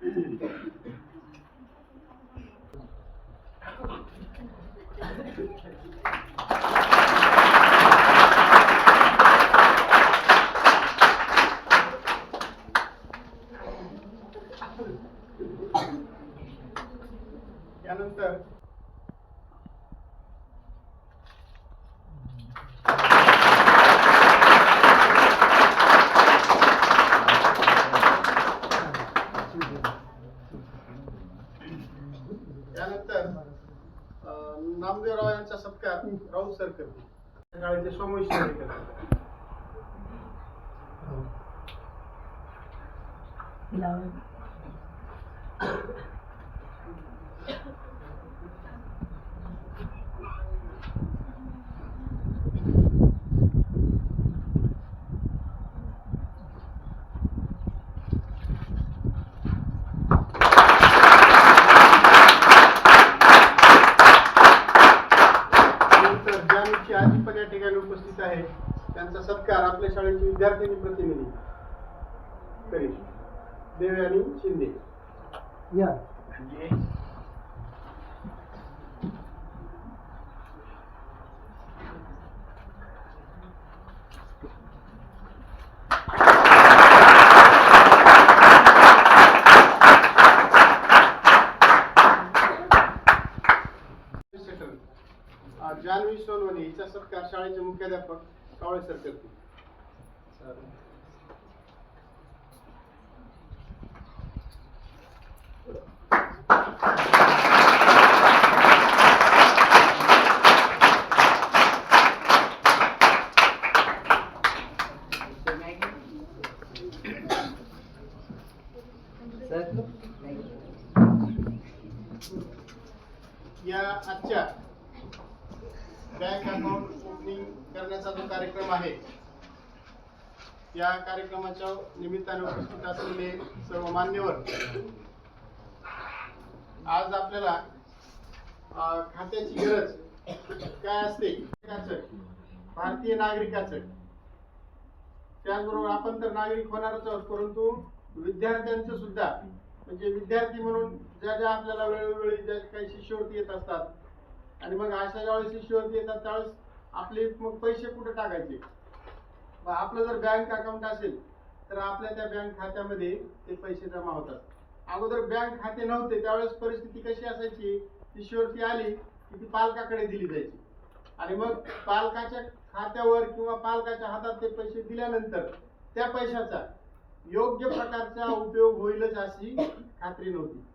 Thank you. যে সময়সীমা রেখে দেয় Love. सत्कार आपल्या शाळेचे विद्यार्थिनी प्रतिनिधी करील देवयानी शिंदे. अं, जान्हवी सोनवणे हिचा सत्कार शाळेचे मुख्याध्यापक. कावळे सर करतील या आजच्या बँक अकाउंट ओपनिंग करण्याचा जो कार्यक्रम आहे या कार्यक्रमाच्या निमित्ताने उपस्थित असलेले सर्व मान्यवर आज आपल्याला खात्याची गरज काय असते भारतीय नागरिकाचं. त्याचबरोबर आपण तर नागरिक होणारच आहोत परंतु विद्यार्थ्यांचं सुद्धा म्हणजे विद्यार्थी म्हणून ज्या ज्या आपल्याला वेळोवेळी ज्या काही शिष्यवृत्ती येत असतात आणि मग अशा ज्यावेळेस शिष्यवृत्ती येतात त्यावेळेस आपले मग पैसे कुठे टाकायचे? मग आपलं जर बँक अकाउंट असेल तर आपल्या त्या बँक खात्यामध्ये ते पैसे जमा होतात. अगोदर बँक खाते नव्हते त्यावेळेस परिस्थिती कशी असायची? ती शेवटी आली की ती पालकाकडे दिली जायची. आणि मग पालकाच्या खात्यावर किंवा पालकाच्या हातात ते पैसे दिल्यानंतर त्या पैशाचा योग्य प्रकारचा उपयोग होईलच अशी खात्री नव्हती.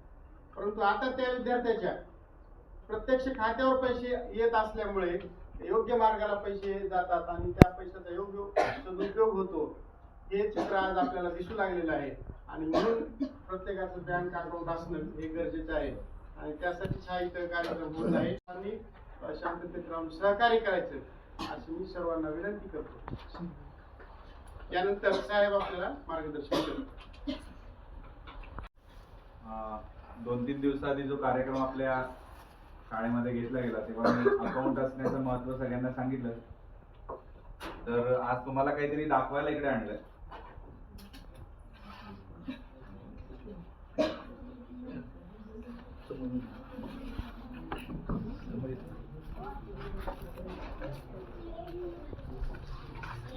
परंतु आता त्या विद्यार्थ्याच्या प्रत्यक्ष खात्यावर पैसे येत असल्यामुळे योग्य मार्गाला पैसे जातात आणि त्या पैशाचा योग्य सदुपयोग होतो. हे चित्र आज आपल्याला दिसू लागलेलं आहे. आणि म्हणून प्रत्येकाचं बँक अकाउंट असणं हे गरजेचं आहे. आणि त्यासाठीच हा इथं कार्यक्रम होत आहे. आणि अ, शांततेत राहून सहकार्य करायचं अशी मी सर्वांना विनंती करतो. यानंतर साहेब आपल्याला मार्गदर्शन करतो दोन तीन दिवसाआधी जो कार्यक्रम आपल्या शाळेमध्ये घेतला गेला तेव्हा मी अकाउंट असण्याचं महत्त्व सगळ्यांना सांगितलं. तर आज तुम्हाला काहीतरी दाखवायला इकडे आणलंय.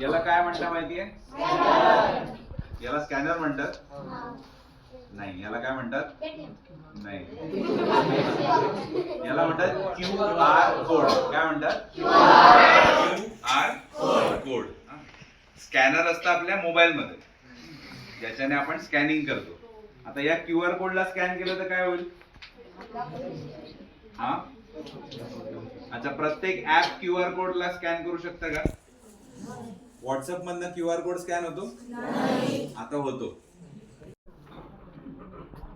याला काय म्हणतात माहितीये? याला स्कॅनर म्हणतात. नाही याला काय म्हणतात? नाही. याला म्हणतात क्यू आर कोड. काय म्हणतात? Q R code. स्कॅनर असतं आपल्या मोबाईल मध्ये ज्याच्याने आपण स्कॅनिंग करतो. आता या क्यू आर कोडला स्कॅन केलं तर काय होईल? हा? अच्छा प्रत्येक ऍप क्यू आर कोडला स्कॅन करू शकता का? व्हॉट्सअप मधनं क्यू आर कोड स्कॅन होतो? आता होतो.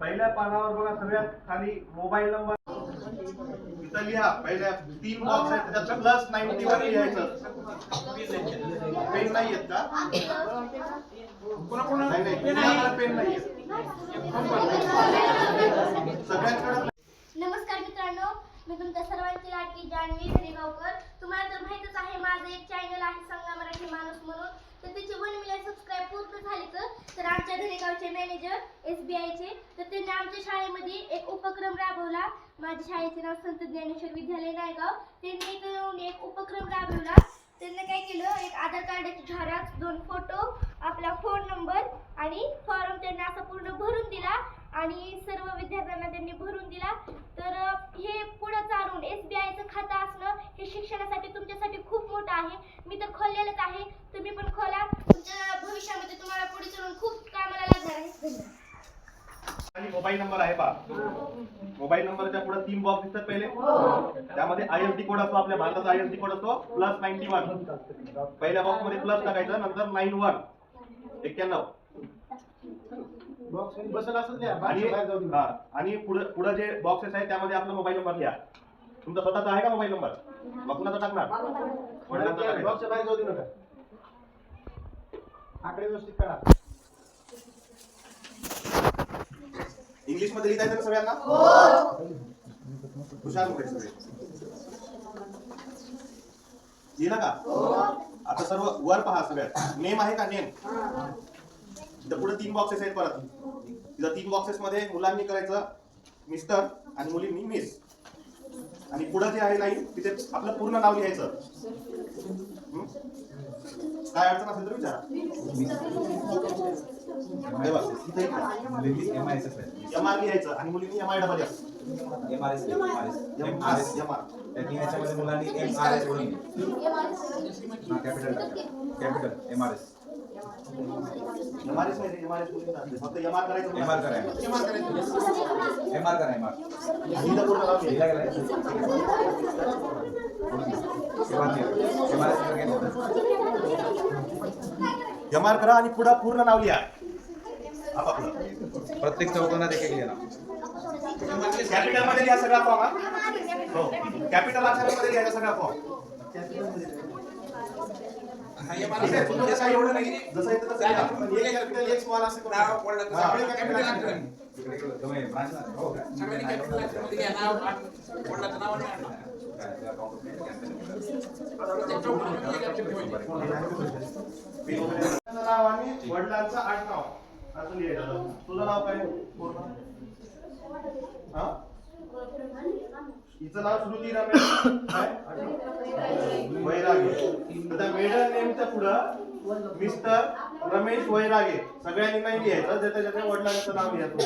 पहिल्या पानावर बघा सगळ्यात खाली मोबाईल नंबर इथं लिहा. पहिल्या तीन बॉक्स आहेत. त्याच्यात प्लस नाईन्टी वन लिहायचं पेन नाही येत का? नाही नाही. कुणाला पेन नाही येत. सगळ्यांकडे नमस्कार मित्रांनो. मी तुमच्या सर्वांची लाडकी जान्हवी धनेगावकर तुम्हाला तर माहितच आहे माझं एक चॅनल आहे संगा मराठी माणूस म्हणून. तर त्याचे वन मिलियन सबस्क्राईब पूर्ण झालेच तर आमच्या धनेगावचे मॅनेजर त्यांनी आमच्या शाळेमध्ये एक उपक्रम राबवला. माझ्या शाळेचे नाव संत ज्ञानेश्वर विद्यालय नायगाव. त्यांनी इथं येऊन एक उपक्रम राबवला. त्यांनी काय केलं? एक आधार कार्डाची झेरॉक्स दोन फोटो आपला फोन नंबर आणि फॉर्म त्यांनी असं पूर्ण भरून दिला आणि सर्व विद्यार्थ्यांना त्यांनी भरून दिला. तर हे पुढं चालून एस बी आयचं खातं असणं हे शिक्षणासाठी तुमच्यासाठी खूप मोठं आहे. मी तर खोललेलंच आहे. तुम्ही पण खोला. तुमच्या भविष्यामध्ये तुम्हाला पुढे चालून खूप कामाला लागणार आहे. धन्यवाद. आणि मोबाईल नंबर आहे पा मोबाईल नंबरच्या पुढे तीन बॉक्स दिसतात पहिले. त्यामध्ये आय एस डी कोड असतो आपल्या भारताचा. आय एस डी कोड असतो प्लस नाईन्टी वन पहिल्या बॉक्समध्ये प्लस टाकायचं नंतर नाईन वन एक्क्याण्णव. आणि बाहेर जाऊ दे. हा आणि पुढे पुढे जे बॉक्सेस आहेत त्यामध्ये आपला मोबाईल नंबर लिहा. तुमचा स्वतःचा आहे का मोबाईल नंबर मग कुणाचा टाकणार. वडिलांचा टाकायचा. बॉक्सच्या बाहेर जाऊ देऊ नका. आकडे व्यवस्थित करा इंग्लिशमध्ये लिहिता येतं सगळ्यांना? हुशार मुलं आहेत सगळे. लिहिलं का? आता सर्व वर पहा सगळ्यात. नेम आहे का नेम? पुढे तीन बॉक्सेस आहेत परत. तिथं तीन बॉक्सेस मध्ये मुलांनी करायचं मिस्टर आणि मुलींनी मिस आणि पुढे जे आहे लाईन तिथे आपलं पूर्ण नाव लिहायचं. हं? काय अडचण असेल तर विचारा हे बघ, इथं इथं. एम आय एस एस आहे एम आर लिहायचं आणि मुलींनी M I double S M R S M R S M R M R त्या याच्यामध्ये मुलांनी एम आर एस म्हणून हा capital capital M R S नाही एम आर करायचं एम आर करा एम आर करा एम आर इथं पूर्ण M R S M R करा आणि पुढं पूर्ण नाव लिहा. आपापलं. प्रत्येक चौकोनात एक एक लिहा. कॅपिटलमध्ये लिहा सगळा फॉर्म हा. कॅपिटल अक्षरामध्ये लिहायचा सगळा फॉर्म असं नाव आणि वडिलांचं आडनाव असं लिहायचं तुझं नाव काय? पूर्ण हा? हिचं नाव श्रुती रमेश वैरागे. आता त्या मेडल नेमच्या पुढं मिस्टर रमेश वैरागे. सगळ्यांनी नाही लिहायचं ज्याच्या ज्याच्या वडिलांचं नाव लिहायचं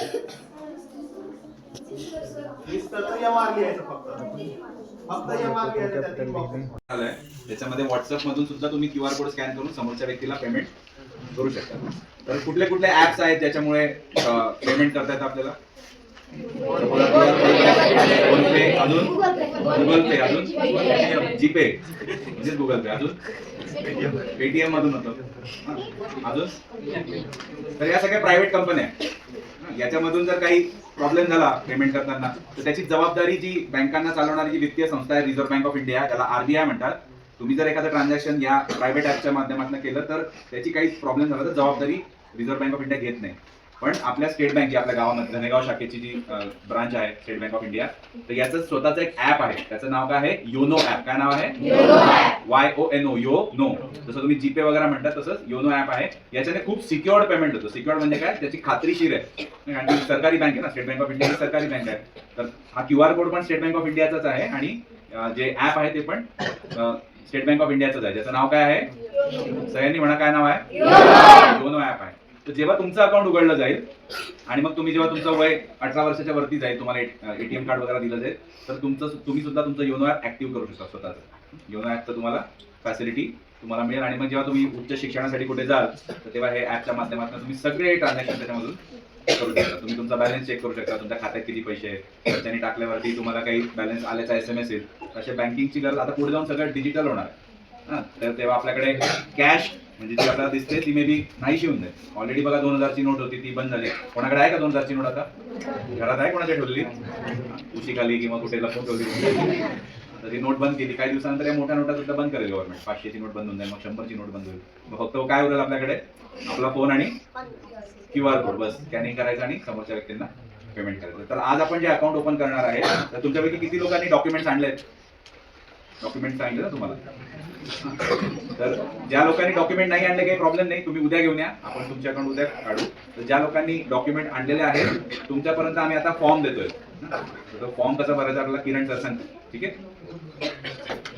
मिस्टरचं एम आर लिहायचं फक्त. फक्त एम आर लिहायचं त्या तीन आलाय त्याच्यामध्ये व्हॉट्सअप मधून सुद्धा तुम्ही क्यू आर कोड स्कॅन करून समोरच्या व्यक्तीला पेमेंट करू शकता. तर कुठले कुठले ऍप्स आहेत ज्याच्यामुळे पेमेंट करता येतं आपल्याला? फोन पे अजून? गुगल पे अजून? जीपे म्हणजेच गुगल पे अजून? पेटीएम मधून होतं. अजून? तर या सगळ्या प्रायव्हेट कंपन्या याच्यामधून जर काही प्रॉब्लेम झाला पेमेंट करताना तर त्याची जबाबदारी जी बँकांना चालवणारी जी वित्तीय संस्था आहे रिझर्व्ह बँक ऑफ इंडिया त्याला आरबीआय म्हणतात. तुम्ही जर एखादं ट्रान्झॅक्शन या प्रायव्हेट ऍपच्या माध्यमातून केलं तर त्याची काही प्रॉब्लेम झाला तर जबाबदारी रिझर्व्ह बँक ऑफ इंडिया घेत नाही. पण आपल्या स्टेट बँक आपल्या गावामध्ये धनेगाव शाखेची जी ब्रांच आहे स्टेट बँक ऑफ इंडिया तर याचं स्वतःचं एक ऍप आहे. त्याचं नाव काय आहे? योनो ऍप काय नाव आहे? Y O N O YONO जसं तुम्ही जीपे वगैरे म्हणतात तसंच योनो ऍप आहे. याच्याने खूप सिक्युअर्ड पेमेंट होतं. सिक्युअर्ड म्हणजे काय? त्याची खात्रीशीर आहे. ती सरकारी बँक आहे ना स्टेट बँक ऑफ इंडिया सरकारी बँक आहे. तर हा क्यू आर कोड पण स्टेट बँक ऑफ इंडियाचाच आहे आणि जे ऍप आहे ते पण स्टेट बँक ऑफ इंडियाचंच आहे. ज्याचं नाव काय आहे? सगळ्यांनी म्हणा काय नाव आहे? योनो. ऍप आहे. तर जेव्हा तुमचं अकाउंट उघडलं जाईल आणि मग तुम्ही जेव्हा तुमचं वय अठरा वर्षाच्या वरती जाईल तुम्हाला एटीएम कार्ड वगैरे दिलं जाईल तर तुमचं तुम्ही सुद्धा तुमचं योनो ॲप ऍक्टिव्ह करू शकता स्वतःचं. योनो ॲपचं तुम्हाला फॅसिलिटी तुम्हाला मिळेल आणि मग जेव्हा तुम्ही उच्च शिक्षणासाठी कुठे जाल तर तेव्हा हे ऍपच्या माध्यमातून तुम्ही सगळे ट्रान्झॅक्शन त्याच्यामधून करू शकता. तुम्ही तुमचा बॅलन्स चेक करू शकता तुमच्या खात्यात किती पैसे आहेत त्यांनी टाकल्यावरती तुम्हाला काही बॅलन्स आल्याचा एस एम एस येईल असे बँकिंगची गरज आता पुढे जाऊन सगळं डिजिटल होणार. हां तर तेव्हा आपल्याकडे कॅश म्हणजे जी आपल्याला दिसते ती मे बी नाहीशी होऊन जाईल. ऑलरेडी बघा दोन हजारची नोट होती ती बंद झाली. कोणाकडे आहे का दोन हजारची नोट आता? घरात आहे कोणाच्या ठेवलेली? उशीखाली किंवा कुठे लपून ठेवली तर ती नोट बंद केली. काही दिवसानंतर या मोठ्या नोटा सुद्धा बंद करेल गव्हर्नमेंट पाचशेची नोट बंद होऊन जाईल मग शंभरची नोट बंद होईल. मग फक्त काय उरेल आपल्याकडे? आपला फोन आणि क्यू आर कोड बस. स्कॅनिंग करायचं आणि समोरच्या व्यक्तींना पेमेंट करायचं. तर आज आपण जे अकाउंट ओपन करणार आहे तर तुमच्यापैकी किती लोकांनी डॉक्युमेंट्स आणलेत? डॉक्युमेंट सांगितलं ना तुम्हाला. तर ज्या लोकांनी डॉक्युमेंट नाही आणले काही प्रॉब्लेम नाही. तुम्ही उद्या घेऊन या. आपण तुमच्याकडून उद्या काढू. तर ज्या लोकांनी डॉक्युमेंट आणलेले आहेत तुमच्यापर्यंत आम्ही आता फॉर्म देतोय. तो फॉर्म कसा भरायचा आपल्याला किरण सर सांगतो ठीक आहे?